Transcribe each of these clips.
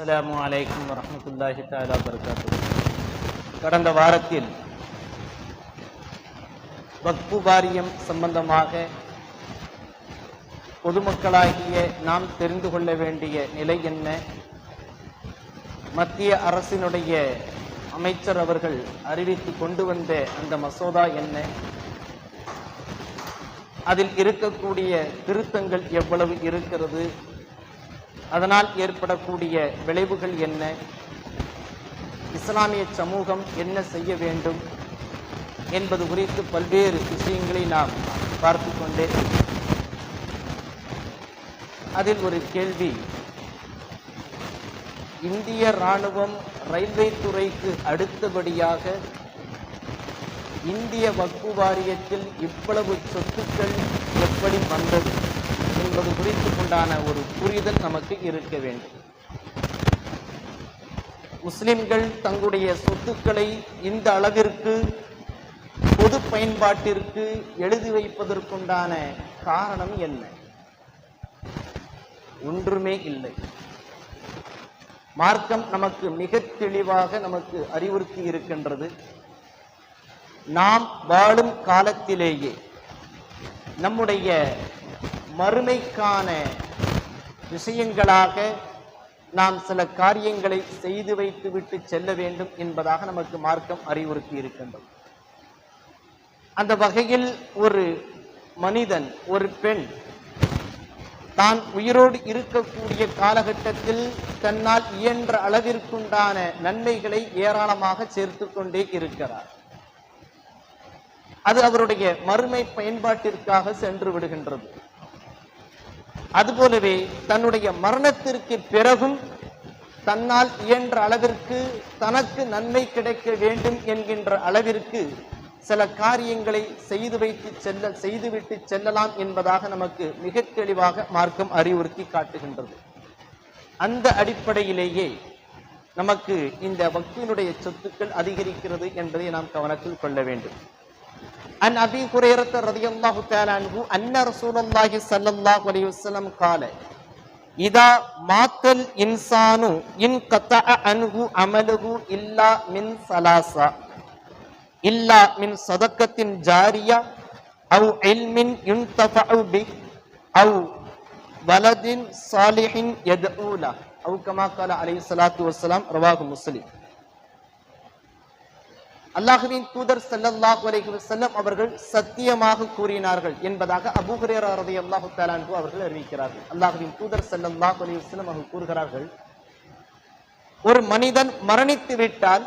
அஸ்ஸலாமு அலைக்கும் வரமத்துல்லாஹி தாலா வபரகாத்துஹு கடந்த வாரத்தில் வக்பு வாரியம் சம்பந்தமாக பொதுமக்களாகிய நாம் தெரிந்து கொள்ள வேண்டிய நிலை என்ன மத்திய அரசினுடைய அமைச்சர் அவர்கள் அறிவித்து கொண்டு வந்த அந்த மசோதா என்ன அதில் இருக்கக்கூடிய திருத்தங்கள் எவ்வளவு இருக்கிறது அதனால் ஏற்படக்கூடிய விளைவுகள் என்ன? இஸ்லாமிய சமூகம் என்ன செய்ய வேண்டும் என்பது குறித்து பல்வேறு விஷயங்களை நாம் பார்த்து கொண்டே அதில் ஒரு கேள்வி. இந்திய ராணுவம் ரயில்வே துறைக்கு அடுத்தபடியாக இந்திய வக்பு வாரியத்தில் இவ்வளவு சொத்துக்கள் எப்படி வந்தது? என்பது குறித்து உண்டான ஒரு புரிதல் நமக்கு இருக்க வேண்டும். முஸ்லிம்கள் தங்களுடைய சொத்துக்களை இந்த அளவிற்கு பொது பயன்பாட்டிற்கு எழுதி வைப்பதற்குண்டான காரணம் என்ன? ஒன்றுமே இல்லை. மார்க்கம் நமக்கு மிக தெளிவாக நமக்கு அறிவுறுத்தி இருக்கின்றது. நாம் வாழும் காலத்திலேயே நம்முடைய மறுமைக்கான விஷயங்களாக நாம் சில காரியங்களை செய்து வைத்துவிட்டு செல்ல வேண்டும் என்பதாக நமக்கு மார்க்கம் அறிவுறுத்தி இருக்கின்றது. அந்த வகையில் ஒரு மனிதன் ஒரு பெண் தான் உயிரோடு இருக்கக்கூடிய காலகட்டத்தில் தன்னால் இயன்ற அளவிற்குண்டான நன்மைகளை ஏராளமாக சேர்த்து கொண்டே இருக்கிறார். அது அவருடைய மறுமை பயன்பாட்டிற்காக சென்று விடுகின்றது. அதுபோலவே தன்னுடைய மரணத்திற்கு பிறகும் தன்னால் இயன்ற அளவிற்கு தனக்கு நன்மை கிடைக்க வேண்டும் என்கின்ற அளவிற்கு சில காரியங்களை செய்து வைத்து செல்ல செய்துவிட்டு செல்லலாம் என்பதாக நமக்கு மிக தெளிவாக மார்க்கம் அறிவுறுத்தி காட்டுகின்றது. அந்த அடிப்படையிலேயே நமக்கு இந்த வக்தினுடைய சொத்துக்கள் அதிகரிக்கிறது என்பதை நாம் கவனத்தில் கொள்ள வேண்டும். عن أبي هريرة رضي الله تعالى عنه أن رسول الله صلى الله عليه وسلم قال إذا مات الإنسان انقطع عنه عمله إلا من ثلاثة. إلا من صدقة جارية أو علم ينتفع به أو ولد صالح يدعو له. أو كما قال عليه الصلاة والسلام رواه مسلم. அல்லாஹுவின் தூதர் ஸல்லல்லாஹு அலைஹி வஸல்லம் அவர்கள் சத்தியமாக கூறினார்கள் என்பதாக அபூ ஹுரைரா ரலியல்லாஹு அல்லாஹு அன்ஹு அவர்கள் அறிவிக்கிறார்கள். அல்லாஹுவின் தூதர் ஸல்லல்லாஹு அலைஹி வஸல்லம் அவர்கள் கூறுகிறார்கள் ஒரு மனிதன் மரணித்து விட்டால்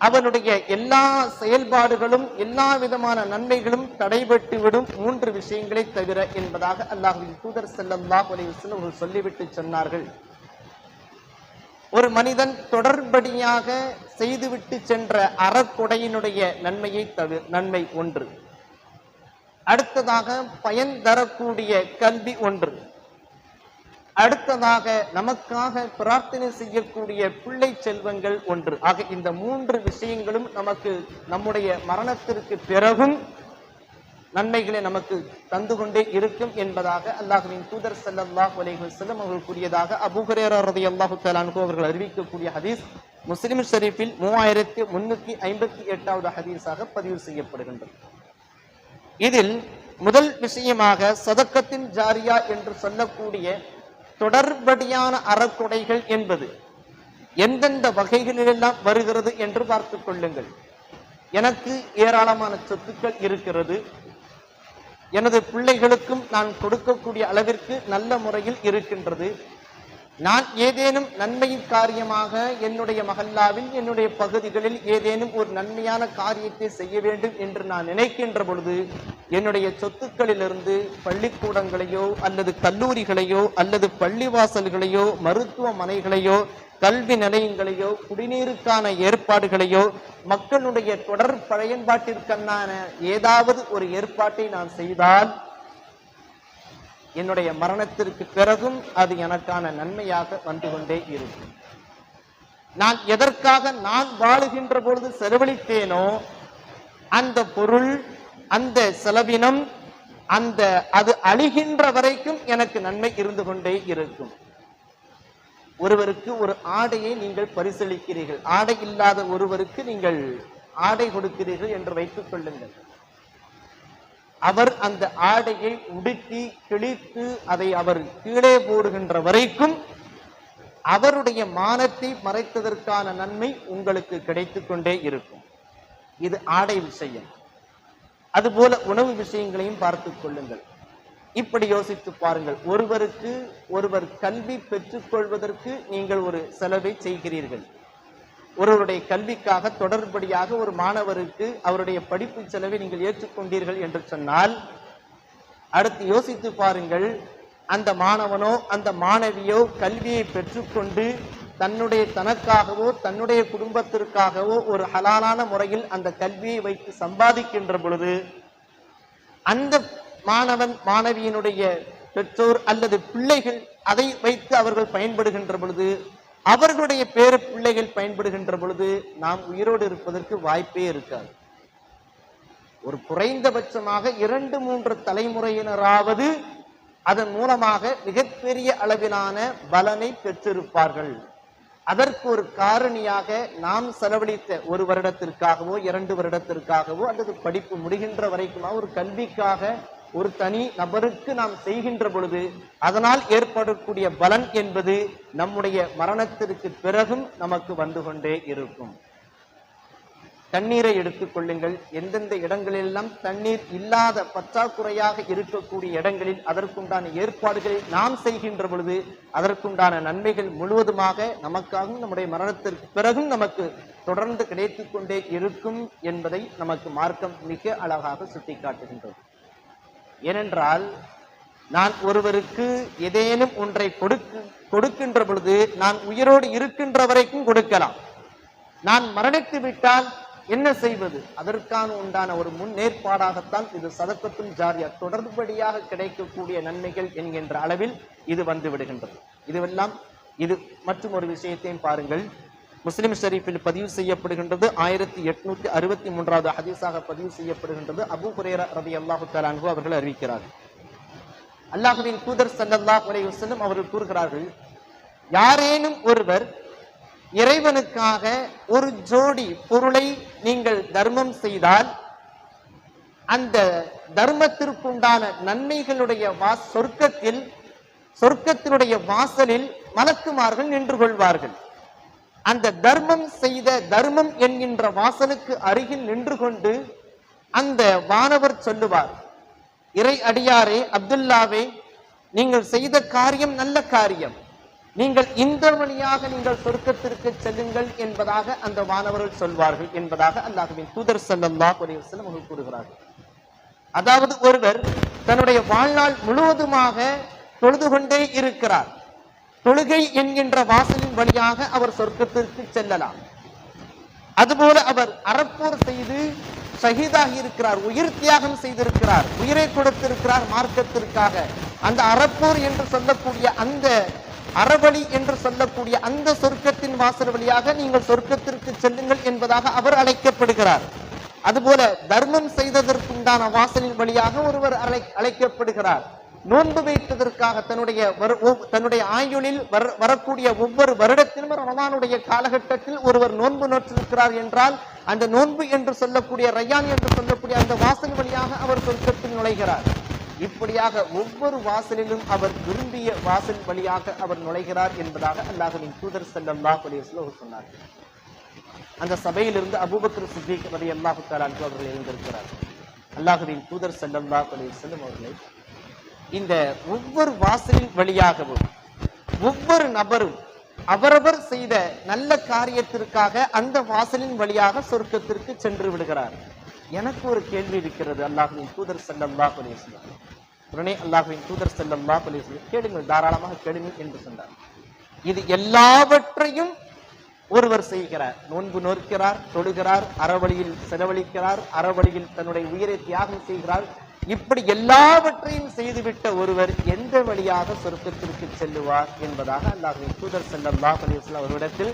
அவனுடைய எல்லா செயல்பாடுகளும் எல்லா விதமான நன்மைகளும் தடைபட்டு விடும் மூன்று விஷயங்களை தவிர என்பதாக அல்லாஹுவின் தூதர் செல்லல்லாஹ் அலைஹி வஸல்லம் அவர்கள் சொல்லிவிட்டு சொன்னார்கள். ஒரு மனிதன் தொடர்படியாக செய்துவிட்டு சென்ற அறக்குடையினுடைய நன்மையை தவிர நன்மை ஒன்று. அடுத்ததாக பயன் தரக்கூடிய கல்வி ஒன்று. அடுத்ததாக நமக்காக பிரார்த்தனை செய்யக்கூடிய பிள்ளை செல்வங்கள் ஒன்று. ஆக இந்த மூன்று விஷயங்களும் நமக்கு நம்முடைய மரணத்திற்கு பிறகும் நன்மைகளை நமக்கு தந்து கொண்டே இருக்கும் என்பதாக அல்லாஹுவின் தூதர் செல்லல்லாஹ் வலைகள் செல்லும் அவர்கள் கூறியதாக அபூ அல்லாஹு ரலியல்லாஹு அவர்கள் அறிவிக்கக்கூடிய ஹதீஸ் முஸ்லிம் ஷெரீஃபில் மூவாயிரத்தி முன்னூத்தி ஐம்பத்தி எட்டாவது ஹதீஸாக பதிவு செய்யப்படுகின்றது. இதில் முதல் விஷயமாக சதக்கத்தின் ஜாரியா என்று சொல்லக்கூடிய தொடர்படியான அறக்குடைகள் என்பது எந்தெந்த வகைகளிலெல்லாம் வருகிறது என்று பார்த்துக் கொள்ளுங்கள். எனக்கு ஏராளமான சொத்துக்கள் இருக்கிறது. எனது பிள்ளைகளுக்கும் நான் கொடுக்கக்கூடிய அளவிற்கு நல்ல முறையில் இருக்கின்றது. நான் ஏதேனும் நன்மையின் காரியமாக என்னுடைய மகல்லாவில் என்னுடைய பகுதிகளில் ஏதேனும் ஒரு நன்மையான காரியத்தை செய்ய வேண்டும் என்று நான் நினைக்கின்ற பொழுது என்னுடைய சொத்துக்களிலிருந்து பள்ளிக்கூடங்களையோ அல்லது கல்லூரிகளையோ அல்லது பள்ளிவாசல்களையோ மருத்துவமனைகளையோ கல்வி நிலையங்களையோ குடிநீருக்கான ஏற்பாடுகளையோ மக்களுடைய தொடர் பயன்பாட்டிற்கான ஏதாவது ஒரு ஏற்பாட்டை நான் செய்தால் என்னுடைய மரணத்திற்கு பிறகும் அது எனக்கான நன்மையாக வந்து கொண்டே இருக்கும். நான் எதற்காக நான் வாழுகின்ற பொழுது செலவழித்தேனோ அந்த பொருள் அந்த செலவினம் அந்த அது அழிகின்ற வரைக்கும் எனக்கு நன்மை இருந்து கொண்டே இருக்கும். ஒருவருக்கு ஒரு ஆடையை நீங்கள் பரிசளிக்கிறீர்கள். ஆடை இல்லாத ஒருவருக்கு நீங்கள் ஆடை கொடுக்கிறீர்கள் என்று வைத்துக் கொள்ளுங்கள். அவர் அந்த ஆடையை உடுத்தி கிழித்து அதை அவர் கீழே போடுகின்ற வரைக்கும் அவருடைய மானத்தை மறைத்ததற்கான நன்மை உங்களுக்கு கிடைத்து கொண்டே இருக்கும். இது ஆடை விஷயம். அதுபோல உணவு விஷயங்களையும் பார்த்துக் கொள்ளுங்கள். இப்படி யோசித்து பாருங்கள். ஒருவருக்கு ஒருவர் கல்வி பெற்றுக்கொள்வதற்கு நீங்கள் ஒரு செலவை செய்கிறீர்கள். ஒருவருடைய கல்விக்காக தொடர்படியாக ஒரு மாணவருக்கு அவருடைய படிப்பு செலவை நீங்கள் ஏற்றுக்கொண்டீர்கள் என்று சொன்னால் அடுத்து யோசித்து பாருங்கள் அந்த மாணவனோ அந்த மாணவியோ கல்வியை பெற்றுக்கொண்டு தன்னுடைய தனக்காகவோ தன்னுடைய குடும்பத்திற்காகவோ ஒரு ஹலாலான முறையில் அந்த கல்வியை வைத்து சம்பாதிக்கின்ற பொழுது அந்த மாணவன் மாணவியினுடைய பெற்றோர் அல்லது பிள்ளைகள் அதை வைத்து அவர்கள் பயன்படுகின்ற பொழுது அவர்களுடைய பேர பிள்ளைகள் பயன்படுகின்ற பொழுது நாம் உயிரோடு இருப்பதற்கு வாய்ப்பே இருக்காது. ஒரு குறைந்தபட்சமாக இரண்டு மூன்று தலைமுறையினராவது அதன் மூலமாக மிகப்பெரிய அளவிலான பலனை பெற்றிருப்பார்கள். அதற்கு ஒரு காரணியாக நாம் செலவழித்த ஒரு வருடத்திற்காகவோ இரண்டு வருடத்திற்காகவோ அல்லது படிப்பு முடிகின்ற வரைக்குமா ஒரு கல்விக்காக ஒரு தனி நபருக்கு நாம் செய்கின்ற பொழுது அதனால் ஏற்படக்கூடிய பலன் என்பது நம்முடைய மரணத்திற்கு பிறகும் நமக்கு வந்து கொண்டே இருக்கும். தண்ணீரை எடுத்துக் கொள்ளுங்கள். எந்தெந்த இடங்களிலெல்லாம் தண்ணீர் இல்லாத பற்றாக்குறையாக இருக்கக்கூடிய இடங்களில் அதற்குண்டான ஏற்பாடுகளை நாம் செய்கின்ற பொழுது அதற்குண்டான நன்மைகள் முழுவதுமாக நமக்காகவும் நம்முடைய மரணத்திற்கு பிறகும் நமக்கு தொடர்ந்து கிடைத்து கொண்டே இருக்கும் என்பதை நமக்கு மார்க்கம் மிக அழகாக சுட்டிக்காட்டுகின்றது. ஏனென்றால் நான் ஒருவருக்கு ஏதேனும் ஒன்றை கொடுக்கு கொடுக்கின்ற பொழுது நான் உயிரோடு இருக்கின்ற வரைக்கும் கொடுக்கலாம். நான் மரணித்து விட்டால் என்ன செய்வது? அதற்கான உண்டான ஒரு முன்னேற்பாடாகத்தான் இது சதக்கத்தும் ஜாரியா தொடர்படியாக கிடைக்கக்கூடிய நன்மைகள் என்கின்ற அளவில் இது வந்து விடுகின்றது. இதுவெல்லாம் இது மற்றும் ஒரு விஷயத்தையும் பாருங்கள். முஸ்லிம் ஷரீஃபில் பதிவு செய்யப்படுகின்றது ஆயிரத்தி எட்நூத்தி அறுபத்தி மூன்றாவது ஹதீஸாக பதிவு செய்யப்படுகின்றது. அபு ஹுரேரா ரதி அல்லாஹு தலான்கு அவர்கள் அறிவிக்கிறார்கள் அல்லாஹுவின் தூதர் சல்லல்லா அலைஹி அவர்கள் கூறுகிறார்கள் யாரேனும் ஒருவர் இறைவனுக்காக ஒரு ஜோடி பொருளை நீங்கள் தர்மம் செய்தால் அந்த தர்மத்திற்குண்டான நன்மைகளுடைய வா சொர்க்கத்தில் சொர்க்கத்தினுடைய வாசலில் மலக்குமார்கள் நின்று கொள்வார்கள். அந்த தர்மம் செய்த தர்மம் என்கின்ற வாசலுக்கு அருகில் நின்று கொண்டு அந்த வானவர் சொல்லுவார் இறை அடியாரே அப்துல்லாவே நீங்கள் செய்த காரியம் நல்ல காரியம். நீங்கள் இந்த வழியாக நீங்கள் சொர்க்கத்திற்கு செல்லுங்கள் என்பதாக அந்த வானவர்கள் சொல்வார்கள் என்பதாக அல்லாஹுவின் தூதர் செல்லல்லா அலைஹி வஸல்லம் அவர்கள் கூறுகிறார்கள். அதாவது ஒருவர் தன்னுடைய வாழ்நாள் முழுவதுமாக தொழுது கொண்டே இருக்கிறார். தொழுகை என்கின்ற வாசலின் வழியாக அவர் சொர்க்கத்திற்கு செல்லலாம். அதுபோல அவர் அறப்போர் செய்து ஷஹீதாகி இருக்கிறார் உயிர் தியாகம் செய்திருக்கிறார் உயிரை கொடுத்திருக்கிறார் மார்க்கத்திற்காக. அந்த அறப்போர் என்று சொல்லக்கூடிய அந்த அறவழி என்று சொல்லக்கூடிய அந்த சொர்க்கத்தின் வாசல் வழியாக நீங்கள் சொர்க்கத்திற்கு செல்லுங்கள் என்பதாக அவர் அழைக்கப்படுகிறார். அதுபோல தர்மம் செய்ததற்குண்டான வாசலின் வழியாக ஒருவர் அழை அழைக்கப்படுகிறார். நோன்பு வைத்ததற்காக தன்னுடைய வரு- தன்னுடைய ஆயுளில் வர- வரக்கூடிய ஒவ்வொரு வருடத்திலும் ரமதானுடைய காலகட்டத்தில் ஒருவர் நோன்பு நோற்றிருக்கிறார் என்றால் அந்த நோன்பு என்று சொல்லக்கூடிய ரயான் என்று சொல்லக்கூடிய அந்த வாசல் வழியாக அவர் சொர்க்கத்தில் நுழைகிறார். இப்படியாக ஒவ்வொரு வாசலிலும் அவர் விரும்பிய வாசல் வழியாக அவர் நுழைகிறார் என்பதாக அல்லாஹ்வின் தூதர் ஸல்லல்லாஹு அலைஹி சொன்னார். அந்த சபையிலிருந்து அபூபக்கர் சித்திக் ரதி அல்லாஹு தாலான் அவர்கள் எழுந்திருக்கிறார் அல்லாஹுவின் தூதர் செல்லம் அலைஹி செல்லும் அவர்களை இந்த ஒவ்வொரு வாசலின் வழியாகவும் ஒவ்வொரு நபரும் அவரவர் செய்த நல்ல காரியத்திற்காக அந்த வாசலின் வழியாக சொர்க்கத்திற்கு சென்று விடுகிறார். எனக்கு ஒரு கேள்வி இருக்கிறது. அல்லாஹுவின் தூதர் ஸல்லல்லாஹு அலைஹி உடனே அல்லாஹுவின் தூதர் ஸல்லல்லாஹு அலைஹி கேளுங்கள் தாராளமாக கேளுங்கள் என்று சொன்னார். இது எல்லாவற்றையும் ஒருவர் செய்கிறார். நோன்பு நோக்கிறார் தொழுகிறார் அறவழியில் செலவழிக்கிறார் அறவழியில் தன்னுடைய உயிரை தியாகம் செய்கிறார் இப்படி எல்லாவற்றையும் செய்துவிட்ட ஒருவர் எந்த வழியாக சொர்க்கத்திற்கு செல்லுவார் என்பதாக அல்லாஹின் தூதர் ஸல்லல்லாஹு அலிஸ்லாம் அவரிடத்தில்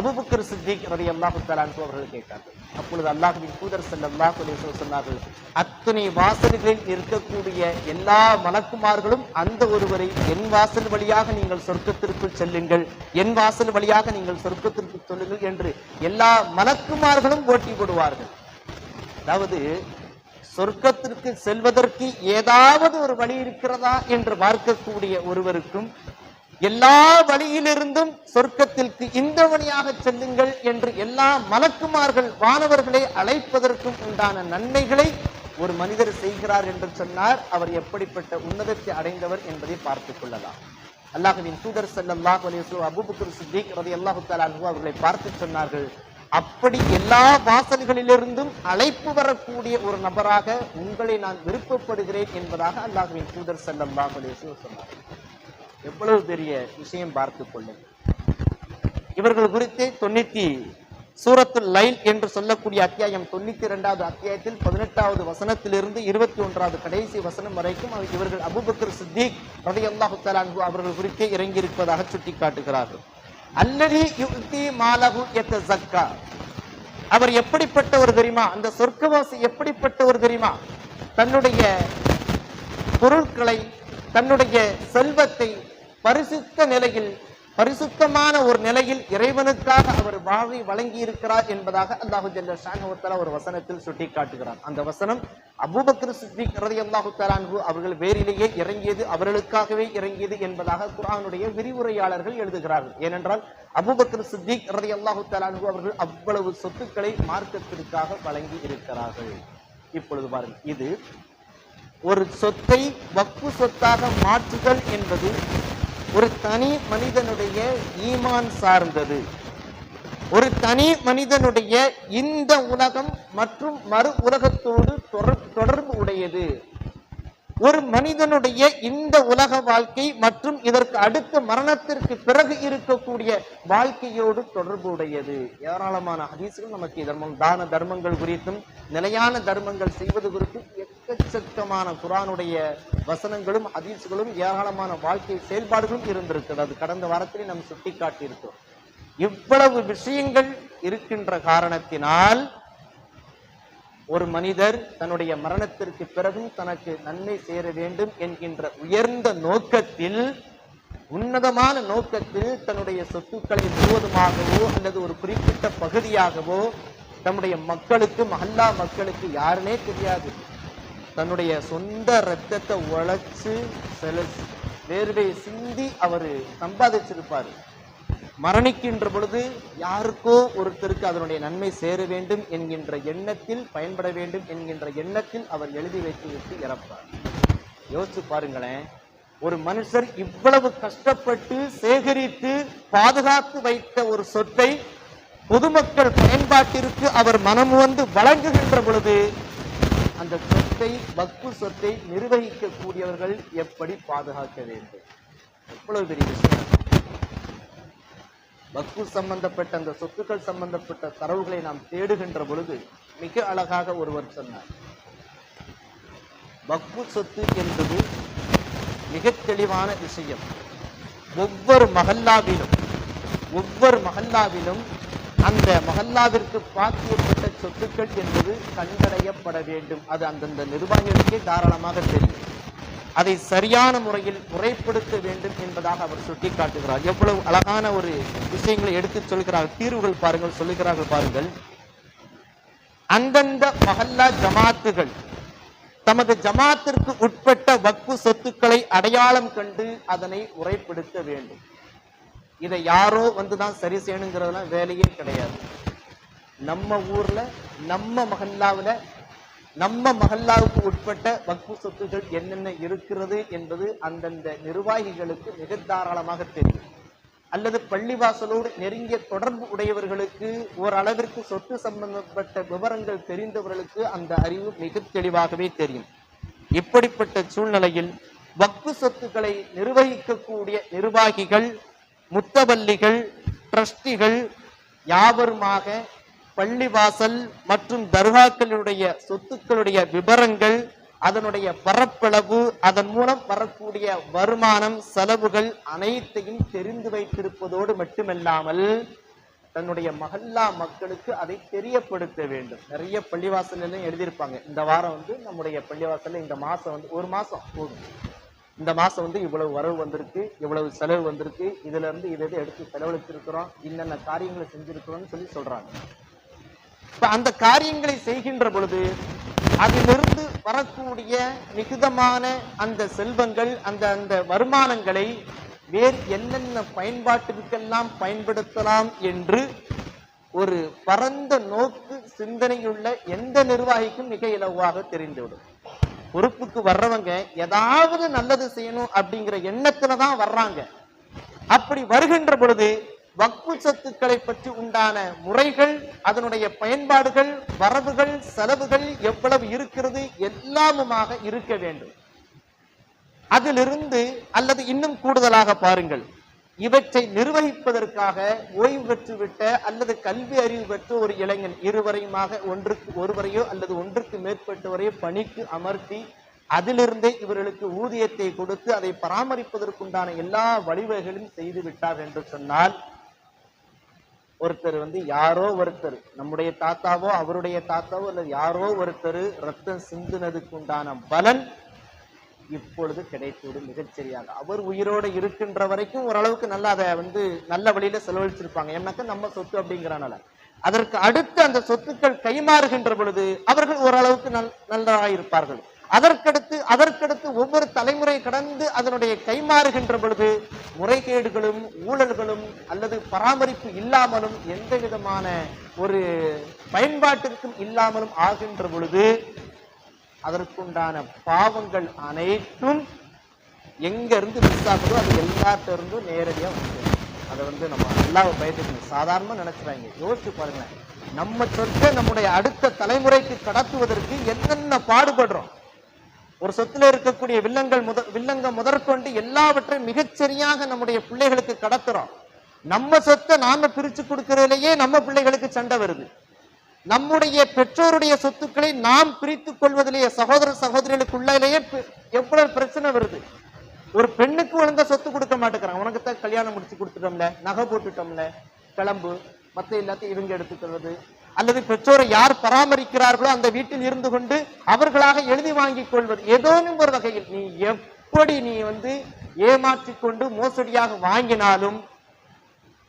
அபுபக்கர் சித்திக் ரதி அல்லாஹு தலான்கு அவர்கள் கேட்டார்கள். அப்பொழுது அல்லாஹுவின் தூதர் ஸல்லல்லாஹு அலிஸ்லாம் சொன்னார்கள் அத்தனை வாசல்களில் இருக்கக்கூடிய எல்லா மலக்குமார்களும் அந்த ஒருவரை என் வாசல் வழியாக நீங்கள் சொர்க்கத்திற்குள் செல்லுங்கள் என் வாசல் வழியாக நீங்கள் சொர்க்கத்திற்கு சொல்லுங்கள் என்று எல்லா மலக்குமார்களும் போட்டி போடுவார்கள். அதாவது சொர்க்கத்திற்கு செல்வதற்கு ஏதாவது ஒரு வழி இருக்கிறதா என்று பார்க்கக்கூடிய ஒருவருக்கும் எல்லா வழியிலிருந்தும் சொர்க்கத்திற்கு இந்த வழியாக செல்லுங்கள் என்று எல்லா மலக்குமார்கள் வானவர்களை அழைப்பதற்கும் உண்டான நன்மைகளை ஒரு மனிதர் செய்கிறார் என்று சொன்னார். அவர் எப்படிப்பட்ட உன்னதத்தை அடைந்தவர் என்பதை பார்த்துக் கொள்ளலாம். அல்லாஹுவின் தூதர் ஸல்லல்லாஹு அலைஹி வஸல்லம் சித்திக் ரலியல்லாஹு தஆலா அன்ஹு அவர்களை பார்த்து சொன்னார்கள். அப்படி எல்லா வாசல்களிலிருந்தும் அழைப்பு வரக்கூடிய ஒரு நபராக உங்களை நான் விருப்பப்படுகிறேன் என்பதாக அல்லாஹுவின் தூதர் ஸல்லல்லாஹு சொன்னார். எவ்வளவு பெரிய விஷயம் பார்த்துக் கொள்ளுங்கள். இவர்கள் குறித்து தொண்ணூத்தி சூரத்து லைல் என்று சொல்லக்கூடிய அத்தியாயம் தொண்ணூத்தி இரண்டாவது அத்தியாயத்தில் பதினெட்டாவது வசனத்திலிருந்து இருபத்தி ஒன்றாவது கடைசி வசனம் வரைக்கும் அவர் இவர்கள் அபுபக்கர் சித்திக் ரலியல்லாஹு அல்லாஹு அவர்கள் குறித்தே இறங்கியிருப்பதாக சுட்டிக்காட்டுகிறார்கள். அல்லதி யுக்தி மாலகு சக்கா அவர் எப்படிப்பட்டவர் தெரியுமா? அந்த சொர்க்கவாசி எப்படிப்பட்டவர் தெரியுமா? தன்னுடைய பொருட்களை தன்னுடைய செல்வத்தை பரிசுத்த நிலையில் பரிசுத்தமான ஒரு நிலையில் இறைவனுக்காக அவர் வாழ்வை வழங்கி இருக்கிறார் என்பதாக அல்லாஹு ஜல்ல ஷானுவத்தாலா ஒரு வசனத்தில் சுட்டி காட்டுகிறார் அந்த வசனம் அபூபக்கர் சித்திக் ரதி அல்லாஹு தலான்ஹு அவர்கள் வேரிலேயே இறங்கியது அவர்களுக்காகவே இறங்கியது என்பதாக குரானுடைய விரிவுரையாளர்கள் எழுதுகிறார்கள். ஏனென்றால் அபூபக்கர் சித்திக் ரதி அல்லாஹு தலான்ஹு அவர்கள் அவ்வளவு சொத்துக்களை மார்க்கத்திற்காக வழங்கி இருக்கிறார்கள். இப்பொழுது பாருங்கள். இது ஒரு சொத்தை வக்கு சொத்தாக மாற்றுதல் என்பது ஒரு தனி மனிதனுடைய ஈமான் சார்ந்தது. ஒரு தனி மனிதனுடைய இந்த உலகம் மற்றும் மறு உலகத்தோடு தொடர்பு உடையது. ஒரு மனிதனுடைய இந்த உலக வாழ்க்கை மற்றும் இதற்கு அடுத்த மரணத்திற்கு பிறகு இருக்கக்கூடிய வாழ்க்கையோடு தொடர்பு உடையது. ஏராளமான ஹதீசுகள் நமக்கு இதன் தான தர்மங்கள் குறித்தும் நிலையான தர்மங்கள் செய்வது குறித்தும் எக்கச்சக்கமான குரானுடைய வசனங்களும் ஹதீஸ்களும் ஏராளமான வாழ்க்கை செயல்பாடுகளும் இருந்திருக்கிறது. அது கடந்த வாரத்திலே நாம் சுட்டிக்காட்டியிருக்கிறோம். இவ்வளவு விஷயங்கள் இருக்கின்ற காரணத்தினால் ஒரு மனிதர் தன்னுடைய மரணத்திற்கு பிறகும் தனக்கு நன்மை சேர வேண்டும் என்கின்ற உயர்ந்த நோக்கத்தில் உன்னதமான நோக்கத்தில் தன்னுடைய சொத்துக்களை முழுவதுமாகவோ அல்லது ஒரு குறிப்பிட்ட பகுதியாகவோ தன்னுடைய மக்களுக்கு மஹல்லா மக்களுக்கு யாருனே தெரியாது. தன்னுடைய சொந்த ரத்தத்தை உழைச்சு செல வேர்வையை சிந்தி அவர் சம்பாதிச்சிருப்பார். மரணிக்கின்ற பொழுது யாருக்கோ ஒருத்தருக்கு அதனுடைய நன்மை சேர வேண்டும் என்கின்ற எண்ணத்தில் பயன்பட வேண்டும் என்கின்ற எண்ணத்தில் அவர் எழுதி வைத்து விட்டு இறப்பார். யோசிச்சு பாருங்களேன் ஒரு மனுஷர் இவ்வளவு கஷ்டப்பட்டு சேகரித்து பாதுகாத்து வைத்த ஒரு சொத்தை பொதுமக்கள் பயன்பாட்டிற்கு அவர் மனம் வந்து வழங்குகின்ற பொழுது அந்த சொத்தை வக்பு சொத்தை நிர்வகிக்கக்கூடியவர்கள் எப்படி பாதுகாக்க வேண்டும்? எவ்வளவு பெரிய விஷயம். வக்பு சம்பந்தப்பட்ட அந்த சொத்துக்கள் சம்பந்தப்பட்ட தரவுகளை நாம் தேடுகின்ற பொழுது மிக அழகாக ஒருவர் சொன்னார். வக்பு சொத்து என்பது மிக தெளிவான விஷயம். ஒவ்வொரு மகல்லாவிலும் ஒவ்வொரு மகல்லாவிலும் அந்த மகல்லாவிற்கு பாக்கியப்பட்ட சொத்துக்கள் என்பது கண்டடையப்பட வேண்டும். அது அந்தந்த நிர்வாகிகளுக்கே தாராளமாக தெரியும். அதை சரியான முறையில் முறைப்படுத்த வேண்டும் என்பதாக அவர் சுட்டிக்காட்டுகிறார். எவ்வளவு அழகான ஒரு விஷயங்களை எடுத்து சொல்கிறார்கள் தீர்வுகள் பாருங்கள் சொல்லுகிறார்கள் பாருங்கள். அந்தந்த மகல்லா ஜமாத்துகள் தமது ஜமாத்திற்கு உட்பட்ட வக்பு சொத்துக்களை அடையாளம் கண்டு அதனை முறைப்படுத்த வேண்டும். இதை யாரோ வந்து தான் சரி செய்யணுங்கிறதுலாம் வேலையே கிடையாது. நம்ம ஊர்ல நம்ம மகல்லாவில் நம்ம மஹல்லாவுக்கு உட்பட்ட வக்பு சொத்துகள் என்னென்ன இருக்கிறது என்பது அந்தந்த நிர்வாகிகளுக்கு மிக தாராளமாக தெரியும். அல்லது பள்ளிவாசலோடு நெருங்கிய தொடர்பு உடையவர்களுக்கு ஓரளவிற்கு சொத்து சம்பந்தப்பட்ட விவரங்கள் தெரிந்தவர்களுக்கு அந்த அறிவு மிக தெளிவாகவே தெரியும். இப்படிப்பட்ட சூழ்நிலையில் வக்பு சொத்துக்களை நிர்வகிக்கக்கூடிய நிர்வாகிகள் முத்தவல்லிகள் ட்ரஸ்டிகள் யாவருமாக பள்ளிவாசல் மற்றும் தர்காக்களுடைய சொத்துக்களுடைய விவரங்கள் அதனுடைய பரப்பளவு அதன் மூலம் வரக்கூடிய வருமானம் செலவுகள் அனைத்தையும் தெரிந்து வைத்திருப்பதோடு மட்டுமல்லாமல் தன்னுடைய மஹல்லா மக்களுக்கு அதை தெரியப்படுத்த வேண்டும். நிறைய பள்ளிவாசல் எல்லாம் எழுதியிருப்பாங்க. இந்த வாரம் வந்து நம்முடைய பள்ளிவாசல்ல இந்த மாசம் வந்து ஒரு மாசம் போதும். இந்த மாசம் வந்து இவ்வளவு வரவு வந்திருக்கு இவ்வளவு செலவு வந்திருக்கு. இதுல இருந்து இதை இதை எடுத்து செலவழிச்சிருக்கிறோம் என்னென்ன காரியங்களை செஞ்சிருக்கிறோம்னு சொல்லி சொல்றாங்க. இப்போ அந்த காரியங்களை செய்கின்ற பொழுது அதிலிருந்து வரக்கூடிய மிகுதமான அந்த செல்வங்கள் அந்த அந்த வருமானங்களை வேறு என்னென்ன பயன்பாட்டுக்கெல்லாம் பயன்படுத்தலாம் என்று ஒரு பரந்த நோக்கு சிந்தனையுள்ள எந்த நிர்வாகிக்கும் மிக இலவாக தெரிந்துவிடும். பொறுப்புக்கு வர்றவங்க ஏதாவது நல்லது செய்யணும் அப்படிங்கிற எண்ணத்துல தான் வர்றாங்க. அப்படி வருகின்ற பொழுது வக்பு சொத்துக்களை பற்றி உண்டான முறைகள் அதனுடைய பயன்பாடுகள் வரவுகள் செலவுகள் எவ்வளவு இருக்கிறது எல்லாமுமாக இருக்க வேண்டும். அதிலிருந்து அல்லது இன்னும் கூடுதலாக பாருங்கள். இவற்றை நிர்வகிப்பதற்காக ஓய்வு பெற்றுவிட்ட அல்லது கல்வி அறிவு பெற்ற ஒரு இளைஞன் இருவரையுமாக ஒன்றுக்கு ஒருவரையோ அல்லது ஒன்றுக்கு மேற்பட்டவரையோ பணிக்கு அமர்த்தி அதிலிருந்தே இவர்களுக்கு ஊதியத்தை கொடுத்து அதை பராமரிப்பதற்குண்டான எல்லா வழிவகைகளும் செய்து விட்டார் என்று சொன்னால் ஒருத்தர் வந்து யாரோ ஒருத்தர் நம்முடைய தாத்தாவோ அவருடைய தாத்தாவோ அல்லது யாரோ ஒருத்தர் ரத்தம் சிந்துனதுக்கு உண்டான பலன் இப்பொழுது கிடைத்துவிடும் மிகச்சரியாக. அவர் உயிரோடு இருக்கின்ற வரைக்கும் ஓரளவுக்கு நல்லா அதை வந்து நல்ல வழியில செலவழிச்சிருப்பாங்க. ஏன்னாக்க நம்ம சொத்து அப்படிங்கிறனால. அதற்கு அடுத்து அந்த சொத்துக்கள் கைமாறுகின்ற பொழுது அவர்கள் ஓரளவுக்கு நல் நல்லதாக இருப்பார்கள் அதற்கடுத்து அதற்கடுத்து ஒவ்வொரு தலைமுறை கடந்து அதனுடைய கைமாறுகின்ற பொழுது முறைகேடுகளும் ஊழல்களும் அல்லது பராமரிப்பு இல்லாமலும் எந்த விதமான ஒரு பயன்பாட்டிற்கும் இல்லாமலும் ஆகின்ற பொழுது அதற்குண்டான பாவங்கள் அனைத்தும் எங்கேருந்து மிஸ் ஆகுதோ அது எல்லாத்த இருந்தும் நேரடியா வந்து அதை வந்து நம்ம நல்லா பயத்துக்கணும் சாதாரணமாக நினைச்சுறாங்க. யோசிச்சு பாருங்க நம்ம சொத்தை நம்முடைய அடுத்த தலைமுறைக்கு கடத்துவதற்கு என்னென்ன பாடுபடுறோம்? ஒரு சொத்துல இருக்கக்கூடிய வில்லங்கள் முத வில்லங்க முதற்கொண்டு எல்லாவற்றையும் மிகச்சரியாக நம்முடைய பிள்ளைகளுக்கு கடத்துறோம். நம்ம சொத்தை நாம பிரிச்சு கொடுக்கறதுலயே நம்ம பிள்ளைகளுக்கு சண்டை வருது. நம்முடைய பெற்றோருடைய சொத்துக்களை நாம் பிரித்துக் கொள்வதிலேயே சகோதர சகோதரிகளுக்குள்ளேயே பி- எவ்வளவு பிரச்சனை வருது? ஒரு பெண்ணுக்கு ஒழுங்கா சொத்து கொடுக்க மாட்டேங்கிறாங்க. உனக்கு தான் கல்யாணம் முடிச்சு கொடுத்துட்டோம்ல நகை போட்டுட்டோம்ல கிளம்பு மற்ற எல்லாத்தையும் இவங்க எடுத்துக்கிறது. அல்லது பெற்றோரை யார் பராமரிக்கிறார்களோ அந்த வீட்டில் இருந்து கொண்டு அவர்களாக எழுதி வாங்கிக் கொள்வது. ஏதோனும் ஒரு வகையில் நீ எப்படி நீ வந்து ஏமாற்றி கொண்டு மோசடியாக வாங்கினாலும்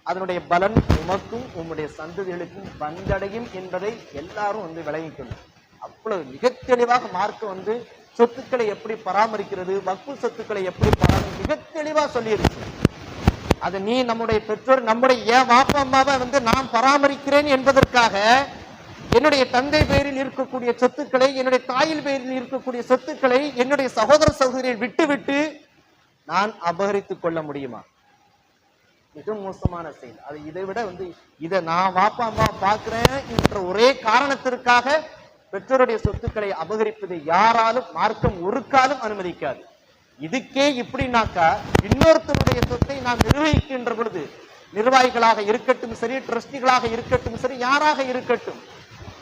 அதனுடைய பலன் உமக்கும் உம்முடைய சந்ததிகளுக்கும் வந்தடையும் என்பதை எல்லாரும் வந்து விளங்கிக்கணும். அவ்வளவு மிக தெளிவாக மார்க் வந்து சொத்துக்களை எப்படி பராமரிக்கிறது வக்கு சொத்துக்களை எப்படி பராமரி மிக தெளிவாக சொல்லியிருக்கு. அது நீ நம்முடைய பெற்றோர் நம்முடைய என் வாப்பா அம்மாவை வந்து நான் பராமரிக்கிறேன் என்பதற்காக என்னுடைய தந்தை பெயரில் இருக்கக்கூடிய சொத்துக்களை என்னுடைய தாயில் பெயரில் இருக்கக்கூடிய சொத்துக்களை என்னுடைய சகோதர சகோதரியை விட்டுவிட்டு நான் அபகரித்துக் கொள்ள முடியுமா? மிக மோசமான செயல். அது இதை விட வந்து இதை நான் வாப்பா அம்மா பார்க்கிறேன் என்ற ஒரே காரணத்திற்காக பெற்றோருடைய சொத்துக்களை அபகரிப்பதை யாராலும் மார்க்கம் ஒரு காலம் அனுமதிக்காது. இதுக்கே இப்படின்னாக்கா இன்னொருத்தருடைய சொத்தை நாம் நிர்வகிக்கின்ற பொழுது நிர்வாகிகளாக இருக்கட்டும் சரி ட்ரஸ்டிகளாக இருக்கட்டும் சரி யாராக இருக்கட்டும்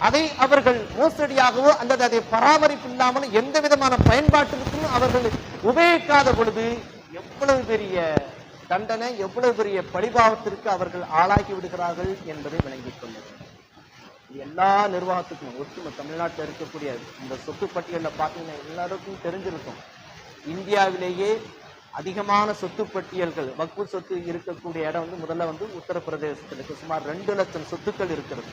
அதை அவர்கள் மோசடியாகவோ அல்லது அதை பராமரிப்பு இல்லாமல் எந்த விதமான பயன்பாட்டிற்கும் அவர்கள் உபயோகிக்காத பொழுது எவ்வளவு பெரிய தண்டனை எவ்வளவு பெரிய பழிபாவத்திற்கு அவர்கள் ஆளாகி விடுகிறார்கள் என்பதை விளங்கிக் கொள்ளுங்கள் எல்லா நிர்வாகத்துக்கும் ஒட்டுமொத்த தமிழ்நாட்டில் இருக்கக்கூடிய இந்த சொத்து பட்டியலில் பார்த்தீங்கன்னா எல்லாருக்கும் தெரிஞ்சிருக்கும். இந்தியாவிலேயே அதிகமான சொத்து பட்டியல்கள் வக்பு சொத்து இருக்கக்கூடிய இடம் வந்து முதல்ல வந்து உத்தரப்பிரதேசத்தில் இருக்கு சுமார் ரெண்டு லட்சம் சொத்துக்கள் இருக்கிறது.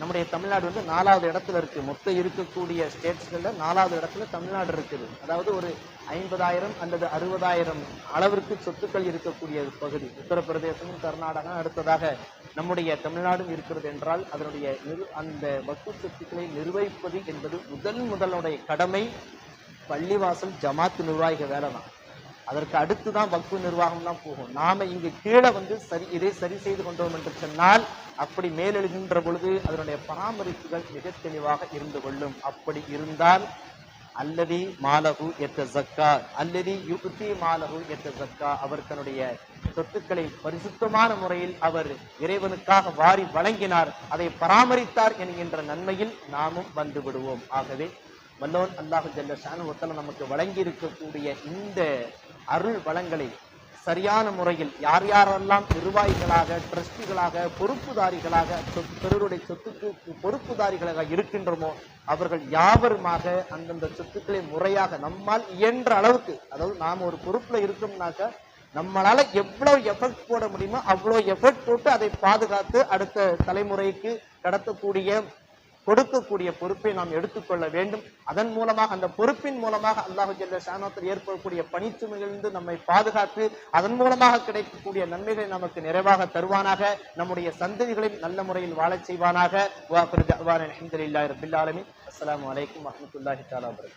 நம்முடைய தமிழ்நாடு வந்து நாலாவது இடத்துல இருக்குது மொத்தம் இருக்கக்கூடிய ஸ்டேட்ஸ்களில் நாலாவது இடத்துல தமிழ்நாடு இருக்குது. அதாவது ஒரு ஐம்பதாயிரம் அல்லது அறுபதாயிரம் அளவிற்கு சொத்துக்கள் இருக்கக்கூடிய பகுதி. உத்தரப்பிரதேசமும் கர்நாடகா அடுத்ததாக நம்முடைய தமிழ்நாடும் இருக்கிறது என்றால் அதனுடைய நிரு அந்த வக்கு சொத்துக்களை நிர்வகிப்பது என்பது முதல் முதலுடைய கடமை. பள்ளிவாசல் ஜமாத்து நிர்வாகிக வேலை தான். அதற்கு அடுத்து தான் வக்கு நிர்வாகம் தான் போகும். நாம இங்கு கீழே வந்து சரி இதை சரி செய்து கொண்டோம் என்று சொன்னால் அப்படி மேலெழுகின்ற பொழுது அதனுடைய பராமரிப்புகள் மிக தெளிவாக இருந்து கொள்ளும். அப்படி இருந்தால் அல்லதி மாலகு எத்த ஜக்கா அல்லதி யுக்தி மாலகு எத்த ஜக்கா அவர் தன்னுடைய சொத்துக்களை பரிசுத்தமான முறையில் அவர் இறைவனுக்காக வாரி வழங்கினார் அதை பராமரித்தார் என்கின்ற நன்மையில் நாமும் வந்து விடுவோம். ஆகவே வல்லோன் அல்லாஹு ஜல்ல ஷானு ஒத்தல நமக்கு வழங்கி இருக்கக்கூடிய இந்த அருள் வளங்களை சரியான முறையில் யார் யாரெல்லாம் நிர்வாகிகளாக ட்ரஸ்டிகளாக பொறுப்புதாரிகளாக சொத்து- பிறருடைய சொத்துக்கு பொறுப்புதாரிகளாக இருக்கின்றோமோ அவர்கள் யாவருமாக அந்தந்த சொத்துக்களை முறையாக நம்மால் இயன்ற அளவுக்கு அதாவது நாம் ஒரு பொறுப்பில் இருக்கோம்னாக்க நம்மளால எவ்வளவு எஃபர்ட் போட முடியுமோ அவ்வளோ எஃபர்ட் போட்டு அதை பாதுகாத்து அடுத்த தலைமுறைக்கு கடத்தக்கூடிய கொடுக்கக்கூடிய பொறுப்பை நாம் எடுத்துக்கொள்ள வேண்டும். அதன் மூலமாக அந்த பொறுப்பின் மூலமாக அல்லாஹு ஜல்ல சாணத்தில் ஏற்படக்கூடிய பணிச்சுமையிலிருந்து நம்மை பாதுகாத்து அதன் மூலமாக கிடைக்கக்கூடிய நன்மைகளை நமக்கு நிறைவாக தருவானாக. நம்முடைய சந்ததிகளையும் நல்ல முறையில் வாழச் செய்வானாக. வாக்குறு தஅவானா அல்ஹம்துலில்லாஹி ரப்பில் ஆலமீன். அஸ்ஸலாமு அலைக்கும் வரஹ்மத்துல்லாஹி